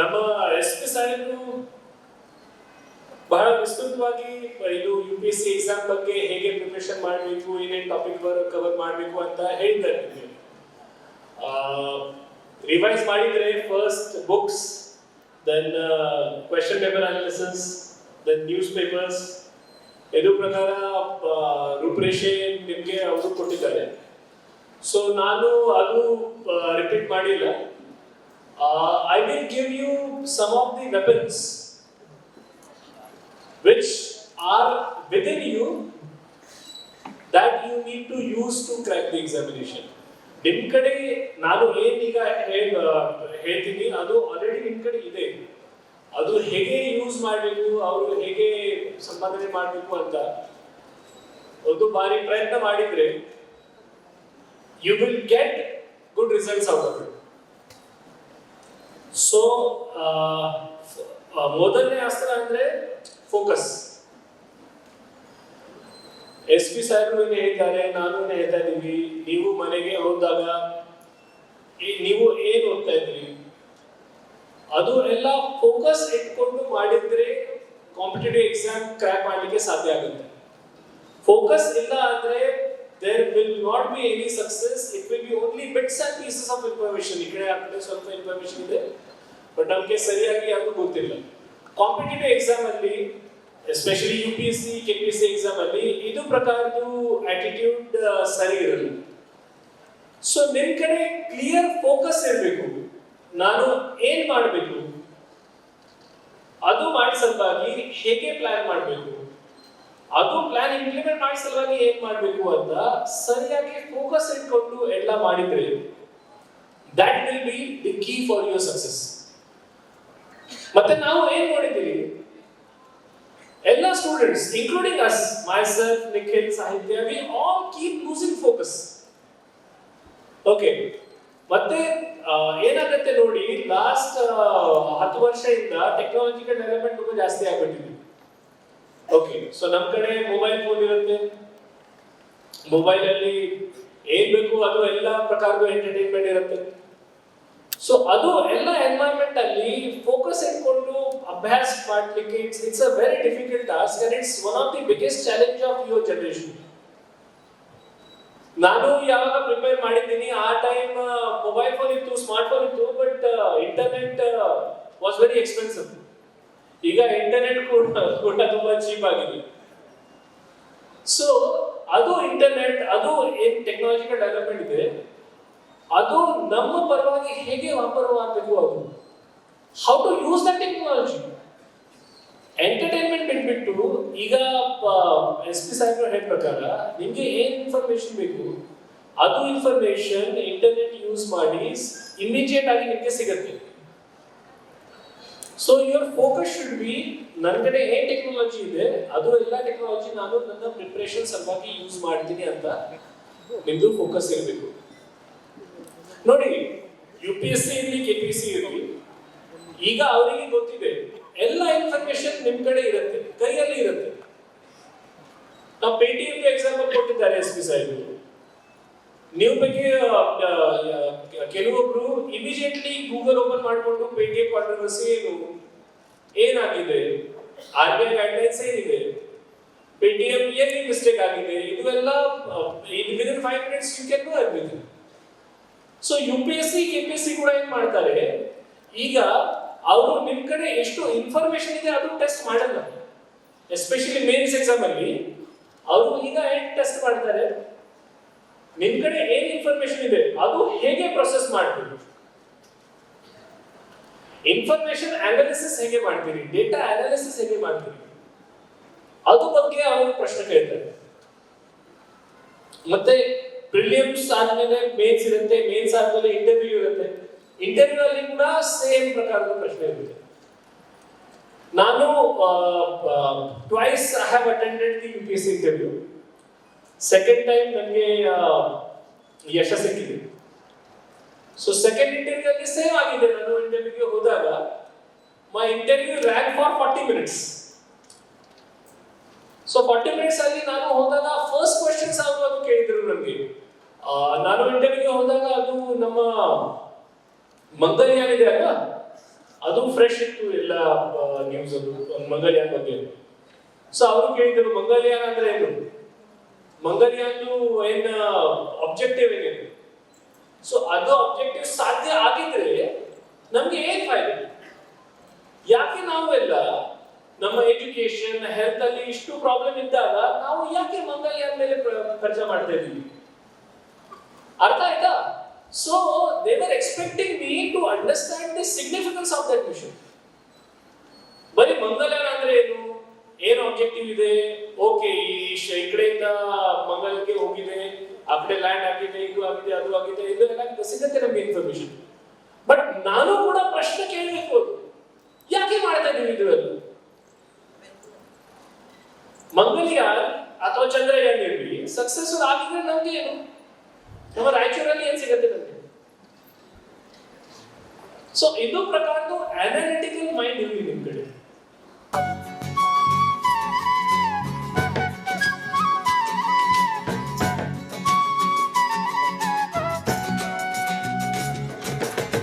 ನಮ್ಮ S P ಸಾಹೇಬರು ಬಹಳ ವಿಸ್ತೃತವಾಗಿ ಇದು U P S C exam ಬಗ್ಗೆ ಹೇಗೆ ಪ್ರಿಪರೇಷನ್ ಮಾಡಬೇಕು, ಏನೇನು ಟಾಪಿಕ್ ಕವರ್ ಮಾಡಬೇಕು ಅಂತ ಹೇಳ್ತಾರೆ ನಿಮಗೆ ರಿವೈಸ್ ಮಾಡಿದ್ರೆ first books then question paper analysis then news papers ಇದು ಪ್ರಕಾರ ರೂಪರೇಷೆ ನಿಮಗೆ ಅವರು ಕೊಟ್ಟಿದ್ದಾರೆ. ಸೊ ನಾನು ಅದು ರಿಪೀಟ್ ಮಾಡಿಲ್ಲ. I will give you some of the weapons which are within you that you need to use to crack the examination. ನಿಮ್ ಕಡೆ ನಾನು ಏನು ಈಗ ಹೇಳ್- ಹೇಳ್ತೀನಿ, ಅದು ಆಲ್ರೆಡಿ ನಿಮ್ ಕಡೆ ಇದೆ ಅದು ಹೇಗೆ ಯೂಸ್ ಮಾಡಬೇಕು, ಅವರು ಹೇಗೆ ಸಂಪಾದನೆ ಮಾಡಬೇಕು ಅಂತ ಒಂದು ಬಾರಿ ಪ್ರಯತ್ನ ಮಾಡಿದರೆ you will get good results out of it so ಮೊದಲನೇ ಅಸ್ತ್ರ ಅಂದ್ರೆ ಫೋಕಸ್. ಎಸ್ ಪಿ ಸಾಹೇಬ್ರು ಹೇಳಿದ್ದಾರೆ ನಾನು ಹೇಳ್ತಾ ಇದ್ದೀವಿ. ನೀವು ಮನೆಗೆ ಹೋದಾಗ ನೀವು ಏನ್ ಓದ್ತಾ ಇದ್ರಿ ಅದು ಎಲ್ಲ ಫೋಕಸ್ ಇಟ್ಕೊಂಡು ಮಾಡಿದ್ರೆ ಕಾಂಪಿಟೇಟಿವ್ ಎಕ್ಸಾಮ್ ಕ್ರ್ಯಾಕ್ ಮಾಡಲಿಕ್ಕೆ ಸಾಧ್ಯ ಆಗುತ್ತೆ. ಫೋಕಸ್ ಇಲ್ಲ ಅಂದ್ರೆ there will not be any success it will be only bits and pieces of information ಈ ಕಡೆ ಆ ಕಡೆ ಸ್ವಲ್ಪ ಇನ್ಫಾರ್ಮೇಶನ್ ಇದೆ. ಬಟ್ ನಮಗೆ ಸರಿಯಾಗಿ ಯಾವುದು ಗೊತ್ತಿಲ್ಲ. ಕಾಂಪಿಟೇಟಿವ್ ಎಕ್ಸಾಮ್ ಅಲ್ಲಿ especially U P S C K P S C exam ಅಲ್ಲಿ, ಇದು ಪ್ರಕಾರದ್ದು ಆಟಿಟ್ಯೂಡ್ ಸರಿ ಇರಲ್ಲ. ಸೊ ನಿಮ್ ಕಡೆ ಕ್ಲಿಯರ್ ಫೋಕಸ್ ಇರಬೇಕು. ನಾನು ಏನ್ ಮಾಡಬೇಕು? ಅದು ಮಾಡಿ ಸಲುವಾಗಿ ಹೇಗೆ ಪ್ಲಾನ್ ಮಾಡಬೇಕು? ಅದು ಪ್ಲಾನ್ ಇಂಪ್ಲಿಮೆಂಟ್ ಮಾಡಿ ಸಲುವಾಗಿ ಏನ್ ಮಾಡಬೇಕು ಅಂತ ಸರಿಯಾಗಿ ಫೋಕಸ್ ಇಟ್ಕೊಂಡು ಎಲ್ಲ ಮಾಡಿದ್ರೆ that will be the key for your success ಮತ್ತೆ ನಾವು ಏನ್ ನೋಡಿದ್ದೀವಿ? ಎಲ್ಲ students including us my sir Nikhil ಸಾಹಿತ್ಯ we all keep losing focus okay ಮತ್ತೆ ಏನಾಗುತ್ತೆ ನೋಡಿ ಲಾಸ್ಟ್ ಹತ್ತು ವರ್ಷದಿಂದ ಟೆಕ್ನಾಲಜಿಕಲ್ ಡೆವಲಪ್ಮೆಂಟ್ ತುಂಬಾ ಜಾಸ್ತಿ ಆಗ್ಬಿಟ್ಟಿದೆ. ಓಕೆ ಸೊ ನಮ್ಮ ಕಡೆ ಮೊಬೈಲ್ ಫೋನ್ ಇರುತ್ತೆ. ಮೊಬೈಲ್ ಅಲ್ಲಿ ಏನ್ ಬೇಕು ಅದು ಎಲ್ಲ ಪ್ರಕಾರದ ಎಂಟರ್ಟೈನ್ಮೆಂಟ್ ಇರುತ್ತೆ. ಸೊ ಅದು ಎಲ್ಲ ಎನ್ವೈರ್ಮೆಂಟ್ ಅಲ್ಲಿ ಫೋಕಸ್ ಇಟ್ಕೊಂಡು ಅಭ್ಯಾಸ ಮಾಡ್ಲಿಕ್ಕೆ it's it's a very difficult task and it's one of the biggest challenge of your generation ನಾನು ಯಾವಾಗ ಪ್ರಿಪೇರ್ ಮಾಡಿದ್ದೀನಿ, ಆ ಟೈಮ್ ಮೊಬೈಲ್ ಫೋನ್ ಇತ್ತು ಸ್ಮಾರ್ಟ್ ಫೋನ್ ಇತ್ತು but internet was very expensive ಈಗ ಇಂಟರ್ನೆಟ್ ಕೂಡ ಕೂಡ ತುಂಬಾ ಚೀಪ್ ಆಗಿದೆ. ಸೊ ಅದು ಇಂಟರ್ನೆಟ್ ಅದು ಏನ್ ಟೆಕ್ನಾಲಜಿಕಲ್ ಡೆವಲಪ್ಮೆಂಟ್ ಇದೆ, ಅದು ನಮ್ಮ ಪರವಾಗಿ ಹೇಗೆ ವಾಪರವಾಗಬೇಕು ಅದು? How to use the technology entertainment ಬಿಟ್ಬಿಟ್ಟು, ಈಗ ಎಸ್ ಪಿ ಸಾಹೇಬ್ ಹೇಳಿದ ಪ್ರಕಾರ, ನಿಮಗೆ ಏನ್ ಇನ್ಫಾರ್ಮೇಶನ್ ಬೇಕು? ಅದು ಇನ್ಫಾರ್ಮೇಶನ್ ಇಂಟರ್ನೆಟ್ ಯೂಸ್ ಮಾಡಿ ಇಮಿಡಿಯೇಟ್ ಆಗಿ ನಿಮಗೆ ಸಿಗುತ್ತೆ. So your focus should be ನನ್ನ ಕಡೆ ಏನ್ ಟೆಕ್ನಾಲಜಿ ಇದೆ, ಅದು ಎಲ್ಲ ಟೆಕ್ನಾಲಜಿ ನಾನು ನನ್ನ ಪ್ರಿಪರೇಷನ್ ಸಲುವಾಗಿ ಯೂಸ್ ಮಾಡ್ತೀನಿ ಅಂತ ನಿಮ್ದು ಫೋಕಸ್ ಇರಬೇಕು. ನೋಡಿ ಯು ಪಿ ಎಸ್ ಸಿ ಇರಲಿ ಕೆ ಪಿ ಸಿ ಇರಲಿ, ಈಗ ಅವರಿಗೆ ಗೊತ್ತಿದೆ, ಎಲ್ಲ ಇನ್ಫಾರ್ಮೇಶನ್ ನಿಮ್ ಕಡೆ ಇರುತ್ತೆ, ಕೈಯಲ್ಲಿ ಇರುತ್ತೆ. ನಾವು ಪೇಟಿಎಂ ಎಕ್ಸಾಂಪಲ್ ಕೊಟ್ಟಿದ್ದಾರೆ ಎಸ್ ಪಿ ಸಾಹೇಬ್ ನೀವು ಬಗ್ಗೆ ಕೆಲವೊಬ್ರು ಇಮಿಡಿಯೇಟ್ಲಿ ಗೂಗಲ್ ಓಪನ್ ಮಾಡಿಕೊಂಡು ಪೇಟಿಎಂ ಕಾಂಟ್ರವರ್ಸಿ ಏನು? ಏನಾಗಿದೆ? ಆರ್ ಬಿ ಐ ಗೈಡ್ಲೈನ್ಸ್ ಏನಿದೆ? ಪೇಟಿಎಂ ಎಲ್ಲಿ ಮಿಸ್ಟೇಕ್ ಆಗಿದೆ? ಇದು ಎಲ್ಲ within five minutes you can know everything so U P S C K P S C ಕೂಡ ಏನ್ ಮಾಡ್ತಾರೆ? ಈಗ ಅವರು ನಿಮ್ ಕಡೆ ಎಷ್ಟು ಇನ್ಫಾರ್ಮೇಶನ್ ಇದೆ ಅದು ಟೆಸ್ಟ್ ಮಾಡಲ್ಲ. ಎಸ್ಪೆಷಲಿ ಮೇನ್ಸ್ ಎಕ್ಸಾಮ್ ಅಲ್ಲಿ, ಅವರು ಈಗ ಟೆಸ್ಟ್ ಮಾಡ್ತಾರೆ? ನಿಮ್ ಕಡೆ ಏನ್ ಇನ್ಫಾರ್ಮೇಶನ್ ಇದೆ? ಅದು ಹೇಗೆ ಪ್ರೊಸೆಸ್ ಮಾಡ್ತೀರಿ? ಇನ್ಫಾರ್ಮೇಶನ್ ಅನಾಲಿಸಿಸ್ ಹೇಗೆ ಮಾಡ್ತೀರಿ? ಡೇಟಾ ಅನಾಲಿಸಿಸ್ ಹೇಗೆ ಮಾಡ್ತೀರಿ? ಅದು ಬಗ್ಗೆ ಅವರು ಪ್ರಶ್ನೆ ಕೇಳ್ತಾರೆ. ಮತ್ತೆ ಪ್ರಿಲಿಯಮ್ಸ್ ಆದ್ಮೇಲೆ ಮೇನ್ಸ್ ಇರುತ್ತೆ ಮೇನ್ಸ್ ಆದ್ಮೇಲೆ ಇಂಟರ್ವ್ಯೂ ಇರುತ್ತೆ. ಇಂಟರ್ವ್ಯೂ ಅಲ್ಲಿ ಕೂಡ ಸೇಮ್ ಪ್ರಕಾರದ ಪ್ರಶ್ನೆ ಇರುತ್ತೆ. ನಾನು twice I have attended the U P S interview second time ನನಗೆ ಯಶ ಸಿಕ್ಕಿದೆ. ಸೊ ಸೆಕೆಂಡ್ ಇಂಟರ್ವ್ಯೂ ಅಲ್ಲಿ ಸೇಮ್ ಆಗಿದೆ. ನಾನು ಇಂಟರ್ವ್ಯೂಗೆ ಹೋದಾಗ my interview rack for forty minutes so forty minutes ಅಲ್ಲಿ ನಾನು ಹೋದಾಗ ಫಸ್ಟ್ ಕ್ವೆಶನ್ಸ್ ಅವರು ಅದು ಕೇಳಿದ್ರು ನನಗೆ. ನಾನು ಇಂಟರ್ವ್ಯೂಗೆ ಹೋದಾಗ ಅದು ನಮ್ಮ ಮಂಗಲ್ಯಾನ್ ಇದೆ ಅಲ್ವಾ? ಅದು ಫ್ರೆಶ್ ಇತ್ತು ಎಲ್ಲ ನ್ಯೂಸ್ ಅದು ಮಂಗಲ್ಯಾನ್ ಬಗ್ಗೆ. ಸೊ ಅವರು ಕೇಳಿದ್ರು ಮಂಗಲ್ಯಾನ್ ಅಂದ್ರೆ ಏನು? ಮಂಗಲ್ಯಾನ್ದು ಏನ್ ಅಬ್ಜೆಕ್ಟಿವ್ ಏನಿದೆ? ಸೊ ಅದು ಅಬ್ಜೆಕ್ಟಿವ್ ಸಾಧ್ಯ ಆಗಿದ್ರೆ ನಮ್ಗೆ ಏನ್ ಫಾಯ್ದೆ? ಯಾಕೆ ನಾವೆಲ್ಲ ನಮ್ಮ ಎಜುಕೇಶನ್ ಹೆಲ್ತ್ ಅಲ್ಲಿ ಇಷ್ಟು ಪ್ರಾಬ್ಲಮ್ ಇದ್ದಾಗ ನಾವು ಯಾಕೆ ಮಂಗಲ್ಯಾನ್ ಮೇಲೆ ಖರ್ಚ ಮಾಡ್ತಾ ಇದೀವಿ ಅರ್ಥ ಆಯ್ತಾ? So they were expecting me to understand the significance of that mission ಬರೀ ಮಂಗಲ್ಯಾನ್ ಅಂದ್ರೆ ಏನು? ಏನು ಆಬ್ಜೆಕ್ಟಿವ್ ಇದೆ? ಓಕೆ ಈ ಕಡೆಯಿಂದ ಮಂಗಲಕ್ಕೆ ಹೋಗಿದೆ, ಆ ಕಡೆ ಲ್ಯಾಂಡ್ ಆಗಿದೆ, ಇದು ಆಗಿದೆ, ಅದು ಆಗಿದೆ ಇದು ಎಲ್ಲ ಸಿಗುತ್ತೆ ನಮ್ಗೆ ಇನ್ಫಾರ್ಮೇಶನ್ ಬಟ್ ನಾನು ಕೂಡ ಪ್ರಶ್ನೆ ಕೇಳಬೇಕು. ಯಾಕೆ ಮಾಡ್ತಾ ಇದೀವಿ ಅದು ಮಂಗಲ್ಯಾನ್ ಅಥವಾ ಚಂದ್ರಯಾನ್ ಇರಲಿ ಸಕ್ಸಸ್ಫುಲ್ ಆಗಿದ್ರೆ ನಮ್ಗೆ ಏನು? ನಮ್ಮ ರಾಯಚೂರಲ್ಲಿ ಏನ್ ಸಿಗುತ್ತೆ ನಮ್ಗೆ? ಸೊ ಇದು ಪ್ರಕಾರದ್ದು